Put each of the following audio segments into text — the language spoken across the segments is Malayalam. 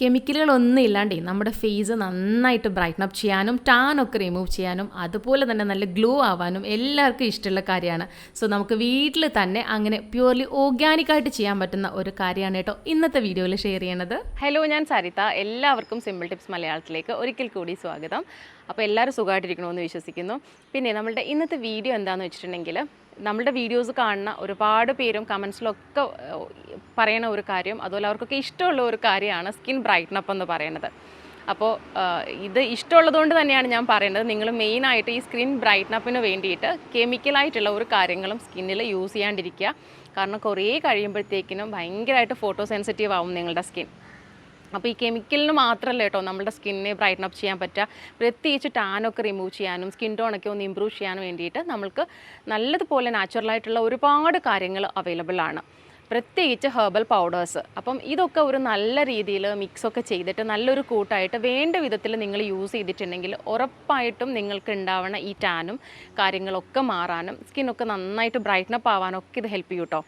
കെമിക്കലുകളൊന്നും ഇല്ലാണ്ടേ നമ്മുടെ ഫേസ് നന്നായിട്ട് ബ്രൈറ്റൻ അപ്പ് ചെയ്യാനും ടാൻ ഒക്കെ റിമൂവ് ചെയ്യാനും അതുപോലെ തന്നെ നല്ല ഗ്ലോ ആവാനും എല്ലാവർക്കും ഇഷ്ടമുള്ള കാര്യമാണ്. സോ നമുക്ക് വീട്ടിൽ തന്നെ അങ്ങനെ പ്യുവർലി ഓർഗാനിക്കായിട്ട് ചെയ്യാൻ പറ്റുന്ന ഒരു കാര്യമാണ് കേട്ടോ ഇന്നത്തെ വീഡിയോയിൽ ഷെയർ ചെയ്യണത്. ഹലോ ഞാൻ സരിത. എല്ലാവർക്കും സിമ്പിൾ ടിപ്സ് മലയാളത്തിലേക്ക് ഒരിക്കൽ കൂടി സ്വാഗതം. അപ്പോൾ എല്ലാവരും സുഖമായിട്ടിരിക്കണമെന്ന് വിശ്വസിക്കുന്നു. പിന്നെ നമ്മളുടെ ഇന്നത്തെ വീഡിയോ എന്താണെന്ന് വെച്ചിട്ടുണ്ടെങ്കിൽ നമ്മളുടെ വീഡിയോസ് കാണുന്ന ഒരുപാട് പേരും കമൻസിലൊക്കെ പറയുന്ന ഒരു കാര്യം അതുപോലെ അവർക്കൊക്കെ ഇഷ്ടമുള്ള ഒരു കാര്യമാണ് സ്കിൻ ബ്രൈറ്റ്നപ്പ് എന്ന് പറയുന്നത്. അപ്പോൾ ഇത് ഇഷ്ടമുള്ളതുകൊണ്ട് തന്നെയാണ് ഞാൻ പറയുന്നത്. നിങ്ങൾ മെയിനായിട്ട് ഈ സ്കിൻ ബ്രൈറ്റ്നപ്പിന് വേണ്ടിയിട്ട് കെമിക്കലായിട്ടുള്ള ഒരു കാര്യങ്ങളും സ്കിന്നിൽ യൂസ് ചെയ്യാണ്ടിരിക്കുക. കാരണം കുറേ കഴിയുമ്പോഴത്തേക്കിനും ഭയങ്കരമായിട്ട് ഫോട്ടോ സെൻസിറ്റീവ് ആവും നിങ്ങളുടെ സ്കിൻ അപ്പോൾ ഈ കെമിക്കലിന് മാത്രമല്ല കേട്ടോ നമ്മുടെ സ്കിന്നിനെ ബ്രൈറ്റൻ അപ്പ് ചെയ്യാൻ പറ്റുക. പ്രത്യേകിച്ച് ടാനൊക്കെ റിമൂവ് ചെയ്യാനും സ്കിൻ ടോണൊക്കെ ഒന്ന് ഇമ്പ്രൂവ് ചെയ്യാനും വേണ്ടിയിട്ട് നമുക്ക് നല്ലതുപോലെ നാച്ചുറലായിട്ടുള്ള ഒരുപാട് കാര്യങ്ങൾ അവൈലബിൾ ആണ്. പ്രത്യേകിച്ച് ഹെർബൽ പൗഡേഴ്സ് അപ്പം ഇതൊക്കെ ഒരു നല്ല രീതിയിൽ മിക്സൊക്കെ ചെയ്തിട്ട് നല്ലൊരു കൂട്ടായിട്ട് വേണ്ട വിധത്തിൽ നിങ്ങൾ യൂസ് ചെയ്തിട്ടുണ്ടെങ്കിൽ ഉറപ്പായിട്ടും നിങ്ങൾക്ക് ഉണ്ടാവുന്ന ഈ ടാനും കാര്യങ്ങളൊക്കെ മാറാനും സ്കിന്നൊക്കെ നന്നായിട്ട് ബ്രൈറ്റ്നപ്പ് ആവാനൊക്കെ ഇത് ഹെൽപ്പ് ചെയ്യൂട്ടോ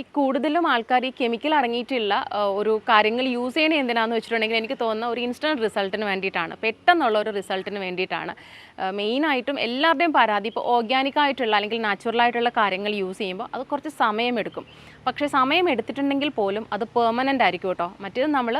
ഈ കൂടുതലും ആൾക്കാർ ഈ കെമിക്കൽ അടങ്ങിയിട്ടുള്ള ഒരു കാര്യങ്ങൾ യൂസ് ചെയ്യണേ എന്തിനാന്ന് വെച്ചിട്ടുണ്ടെങ്കിൽ എനിക്ക് തോന്നുന്ന ഒരു ഇൻസ്റ്റന്റ് റിസൾട്ടിന് വേണ്ടിയിട്ടാണ്. പെട്ടെന്നുള്ള ഒരു റിസൾട്ടിന് വേണ്ടിയിട്ടാണ്. മെയിനായിട്ടും എല്ലാവരുടെയും പരാതി ഇപ്പോൾ ഓർഗാനിക് ആയിട്ടുള്ള അല്ലെങ്കിൽ നാച്ചുറൽ ആയിട്ടുള്ള കാര്യങ്ങൾ യൂസ് ചെയ്യുമ്പോൾ അത് കുറച്ച് സമയമെടുക്കും. പക്ഷേ സമയം എടുത്തിട്ടുണ്ടെങ്കിൽ പോലും അത് പെർമനന്റ് ആയിരിക്കും കേട്ടോ. മറ്റേത് നമ്മൾ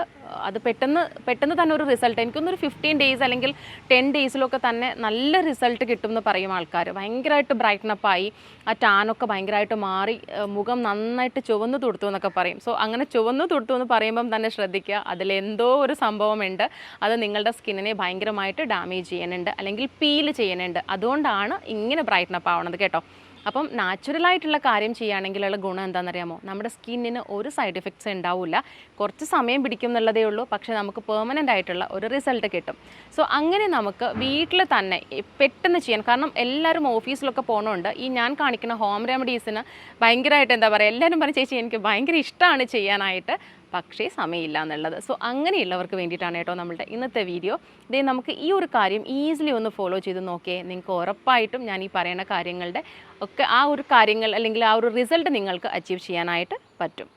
അത് പെട്ടെന്ന് പെട്ടെന്ന് തന്നെ ഒരു റിസൾട്ട് എനിക്കൊന്നൊരു ഫിഫ്റ്റീൻ ഡേയ്സ് അല്ലെങ്കിൽ ടെൻ ഡേയ്സിലൊക്കെ തന്നെ നല്ല റിസൾട്ട് കിട്ടും എന്ന് പറയും ആൾക്കാർ ഭയങ്കരമായിട്ട് ബ്രൈറ്റ്നപ്പ് ആയി. ആ ടാനൊക്കെ ഭയങ്കരമായിട്ട് മാറി മുഖം നന്നായിട്ട് ചുവന്ന് തുടുത്തു എന്നൊക്കെ പറയും. സോ അങ്ങനെ ചുവന്ന് തുടുത്തു എന്ന് പറയുമ്പം തന്നെ ശ്രദ്ധിക്കുക. അതിലെന്തോ ഒരു സംഭവമുണ്ട്. അത് നിങ്ങളുടെ സ്കിന്നിനെ ഭയങ്കരമായിട്ട് ഡാമേജ് ചെയ്യുന്നുണ്ട്. അല്ലെങ്കിൽ പീൽ ചെയ്യുന്നുണ്ട്. അതുകൊണ്ടാണ് ഇങ്ങനെ ബ്രൈറ്റ്നപ്പ് ആവണത് കേട്ടോ. അപ്പം നാച്ചുറലായിട്ടുള്ള കാര്യം ചെയ്യുകയാണെങ്കിലുള്ള ഗുണം എന്താണെന്നറിയാമോ? നമ്മുടെ സ്കിന്നിന് ഒരു സൈഡ് എഫക്ട്സ് ഉണ്ടാവില്ല. കുറച്ച് സമയം പിടിക്കും എന്നുള്ളതേ ഉള്ളൂ. പക്ഷേ നമുക്ക് പെർമനന്റ് ആയിട്ടുള്ള ഒരു റിസൾട്ട് കിട്ടും. സോ അങ്ങനെ നമുക്ക് വീട്ടിൽ തന്നെ പെട്ടെന്ന് ചെയ്യാൻ കാരണം എല്ലാവരും ഓഫീസിലൊക്കെ പോകണമുണ്ട് ഈ ഞാൻ കാണിക്കുന്ന ഹോം റെമഡീസിന് ഭയങ്കരമായിട്ട് എന്താ പറയുക എല്ലാവരും പറഞ്ഞ ചേച്ചി എനിക്ക് ഭയങ്കര ഇഷ്ടമാണ് ചെയ്യാനായിട്ട്. പക്ഷേ സമയമില്ല എന്നുള്ളത് സോ അങ്ങനെയുള്ളവർക്ക് വേണ്ടിയിട്ടാണ് കേട്ടോ നമ്മളുടെ ഇന്നത്തെ വീഡിയോ ഇതേ നമുക്ക് ഈ ഒരു കാര്യം ഈസിലി ഒന്ന് ഫോളോ ചെയ്ത് നോക്കിയേ. നിങ്ങൾക്ക് ഉറപ്പായിട്ടും ഞാൻ ഈ പറയുന്ന കാര്യങ്ങളുടെ ഒക്കെ ആ ഒരു കാര്യങ്ങൾ അല്ലെങ്കിൽ ആ ഒരു റിസൾട്ട് നിങ്ങൾക്ക് അച്ചീവ് ചെയ്യാനായിട്ട് പറ്റും.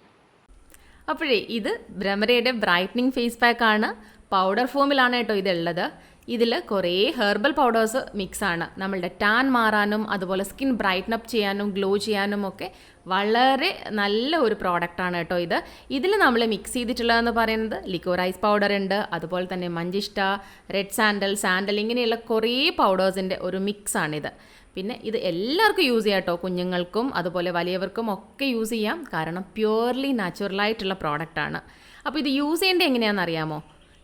അപ്പോഴേ ഇത് ഭ്രമരയുടെ ബ്രൈറ്റനിങ് ഫേസ് പാക്കാണ് പൗഡർ ഫോമിലാണ് കേട്ടോ ഇതുള്ളത്. ഇതിൽ കുറേ ഹെർബൽ പൗഡേഴ്സ് മിക്സാണ് നമ്മളുടെ ടാൻ മാറാനും അതുപോലെ സ്കിൻ ബ്രൈറ്റ്നപ്പ് ചെയ്യാനും ഗ്ലോ ചെയ്യാനും ഒക്കെ വളരെ നല്ല ഒരു പ്രോഡക്റ്റാണ് കേട്ടോ ഇത്. ഇതിൽ നമ്മൾ മിക്സ് ചെയ്തിട്ടുള്ളതെന്ന് പറയുന്നത് ലിക്വറൈസ് പൗഡർ ഉണ്ട് അതുപോലെ തന്നെ മഞ്ചിഷ്ട റെഡ് സാൻഡൽ സാൻഡൽ ഇങ്ങനെയുള്ള കുറേ പൗഡേഴ്സിന്റെ ഒരു മിക്സാണിത് പിന്നെ ഇത് എല്ലാവർക്കും യൂസ് ചെയ്യാം കേട്ടോ കുഞ്ഞുങ്ങൾക്കും അതുപോലെ വലിയവർക്കും ഒക്കെ യൂസ് ചെയ്യാം. കാരണം പ്യുവർലി നാച്ചുറലായിട്ടുള്ള പ്രോഡക്റ്റാണ് അപ്പോൾ ഇത് യൂസ് ചെയ്യേണ്ടത് എങ്ങനെയാണെന്ന് അറിയാമോ?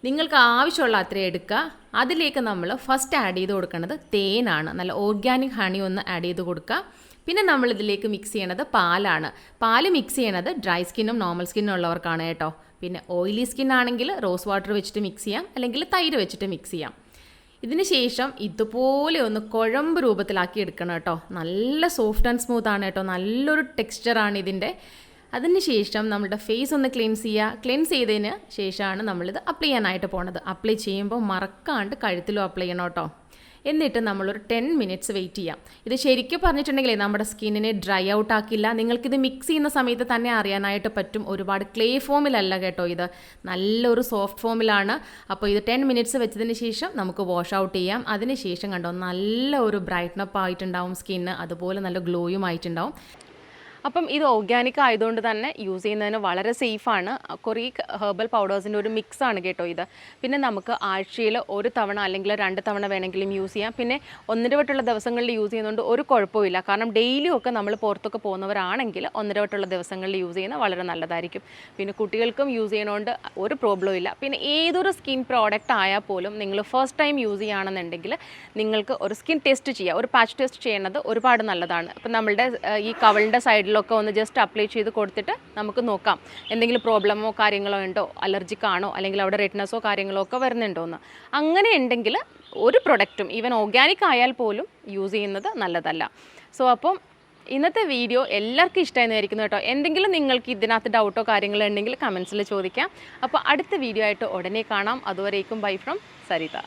നിങ്ങൾക്ക് ആവശ്യമുള്ള അത്രയും എടുക്കുക. അതിലേക്ക് നമ്മൾ ഫസ്റ്റ് ആഡ് ചെയ്ത് കൊടുക്കുന്നത് തേനാണ്. നല്ല ഓർഗാനിക് ഹണി ഒന്ന് ആഡ് ചെയ്ത് കൊടുക്കുക. പിന്നെ നമ്മൾ ഇതിലേക്ക് മിക്സ് ചെയ്യണത് പാലാണ്. പാൽ മിക്സ് ചെയ്യണത് ഡ്രൈ സ്കിന്നും നോർമൽ സ്കിന്നും ഉള്ളവർക്കാണ് കേട്ടോ. പിന്നെ ഓയിലി സ്കിൻ ആണെങ്കിൽ റോസ് വാട്ടർ വെച്ചിട്ട് മിക്സ് ചെയ്യാം. അല്ലെങ്കിൽ തൈര് വെച്ചിട്ട് മിക്സ് ചെയ്യാം. ഇതിന് ശേഷം ഇതുപോലെ ഒന്ന് കുഴമ്പ് രൂപത്തിലാക്കി എടുക്കണം കേട്ടോ. നല്ല സോഫ്റ്റ് ആൻഡ് സ്മൂത്ത് ആണ് കേട്ടോ. നല്ലൊരു ടെക്സ്ചറാണ് ഇതിന്റെ. അതിന് ശേഷം നമ്മുടെ ഫേസ് ഒന്ന് ക്ലെൻസ് ചെയ്യുക. ക്ലെൻസ് ചെയ്തതിന് ശേഷമാണ് നമ്മളിത് അപ്ലൈ ചെയ്യാനായിട്ട് പോണത്. അപ്ലൈ ചെയ്യുമ്പോൾ മറക്കാണ്ട് കഴുത്തിലും അപ്ലൈ ചെയ്യണം കേട്ടോ. എന്നിട്ട് നമ്മളൊരു ടെൻ മിനിറ്റ്സ് വെയിറ്റ് ചെയ്യാം. ഇത് ശരിക്കും പറഞ്ഞിട്ടുണ്ടെങ്കിൽ നമ്മുടെ സ്കിന്നിനെ ഡ്രൈ ഔട്ട് ആക്കില്ല. നിങ്ങൾക്കിത് മിക്സ് ചെയ്യുന്ന സമയത്ത് തന്നെ അറിയാനായിട്ട് പറ്റും. ഒരുപാട് ക്ലേ ഫോമിലല്ല കേട്ടോ ഇത്. നല്ലൊരു സോഫ്റ്റ് ഫോമിലാണ് അപ്പോൾ ഇത് ടെൻ മിനിറ്റ്സ് വെച്ചതിന് ശേഷം നമുക്ക് വാഷ് ഔട്ട് ചെയ്യാം. അതിന് ശേഷം കണ്ടോ നല്ല ഒരു ബ്രൈറ്റ്നപ്പ് ആയിട്ടുണ്ടാവും സ്കിന്ന്. അതുപോലെ നല്ല ഗ്ലോയും ആയിട്ടുണ്ടാവും അപ്പം ഇത് ഓർഗാനിക് ആയതുകൊണ്ട് തന്നെ യൂസ് ചെയ്യുന്നതിന് വളരെ സേഫാണ് കുറേ ഹെർബൽ പൗഡേഴ്സിന്റെ ഒരു മിക്സ് ആണ് കേട്ടോ ഇത്. പിന്നെ നമുക്ക് ആഴ്ചയിൽ ഒരു തവണ അല്ലെങ്കിൽ രണ്ട് തവണ വേണമെങ്കിലും യൂസ് ചെയ്യാം. പിന്നെ ഒന്നിടവട്ടുള്ള ദിവസങ്ങളിൽ യൂസ് ചെയ്യുന്നതുകൊണ്ട് ഒരു കുഴപ്പമില്ല കാരണം ഡെയിലിയും ഒക്കെ നമ്മൾ പുറത്തൊക്കെ പോകുന്നവരാണെങ്കിൽ ഒന്നിടവട്ടുള്ള ദിവസങ്ങളിൽ യൂസ് ചെയ്യുന്നത് വളരെ നല്ലതായിരിക്കും. പിന്നെ കുട്ടികൾക്കും യൂസ് ചെയ്യണോണ്ട് ഒരു പ്രോബ്ലം ഇല്ല. പിന്നെ ഏതൊരു സ്കിൻ പ്രോഡക്റ്റ് ആയാൽ പോലും നിങ്ങൾ ഫസ്റ്റ് ടൈം യൂസ് ചെയ്യുകയാണെന്നുണ്ടെങ്കിൽ നിങ്ങൾക്ക് ഒരു സ്കിൻ ടെസ്റ്റ് ചെയ്യുക ഒരു പാച്ച് ടെസ്റ്റ് ചെയ്യുന്നത് ഒരുപാട് നല്ലതാണ്. അപ്പം നമ്മളുടെ ഈ കവളിന്റെ സൈഡിലൊക്കെ ഒന്ന് ജസ്റ്റ് അപ്ലൈ ചെയ്ത് കൊടുത്തിട്ട് നമുക്ക് നോക്കാം. എന്തെങ്കിലും പ്രോബ്ലമോ കാര്യങ്ങളോ ഉണ്ടോ? അലർജിക്കാണോ അല്ലെങ്കിൽ അവിടെ റെഡ്നസോ കാര്യങ്ങളോ ഒക്കെ വരുന്നുണ്ടോ എന്ന്. അങ്ങനെ ഉണ്ടെങ്കിൽ ഒരു പ്രൊഡക്റ്റും ഈവൻ ഓർഗാനിക് ആയാൽ പോലും യൂസ് ചെയ്യുന്നത് നല്ലതല്ല. സോ അപ്പം ഇന്നത്തെ വീഡിയോ എല്ലാവർക്കും ഇഷ്ടമായിരുന്നു വിചാരിക്കുന്നു കേട്ടോ. എന്തെങ്കിലും നിങ്ങൾക്ക് ഇതിനകത്ത് ഡൗട്ടോ കാര്യങ്ങളോ ഉണ്ടെങ്കിൽ കമൻസിൽ ചോദിക്കാം. അപ്പോൾ അടുത്ത വീഡിയോ ആയിട്ട് ഉടനെ കാണാം. അതുവരേക്കും ബൈ ഫ്രം സരിത.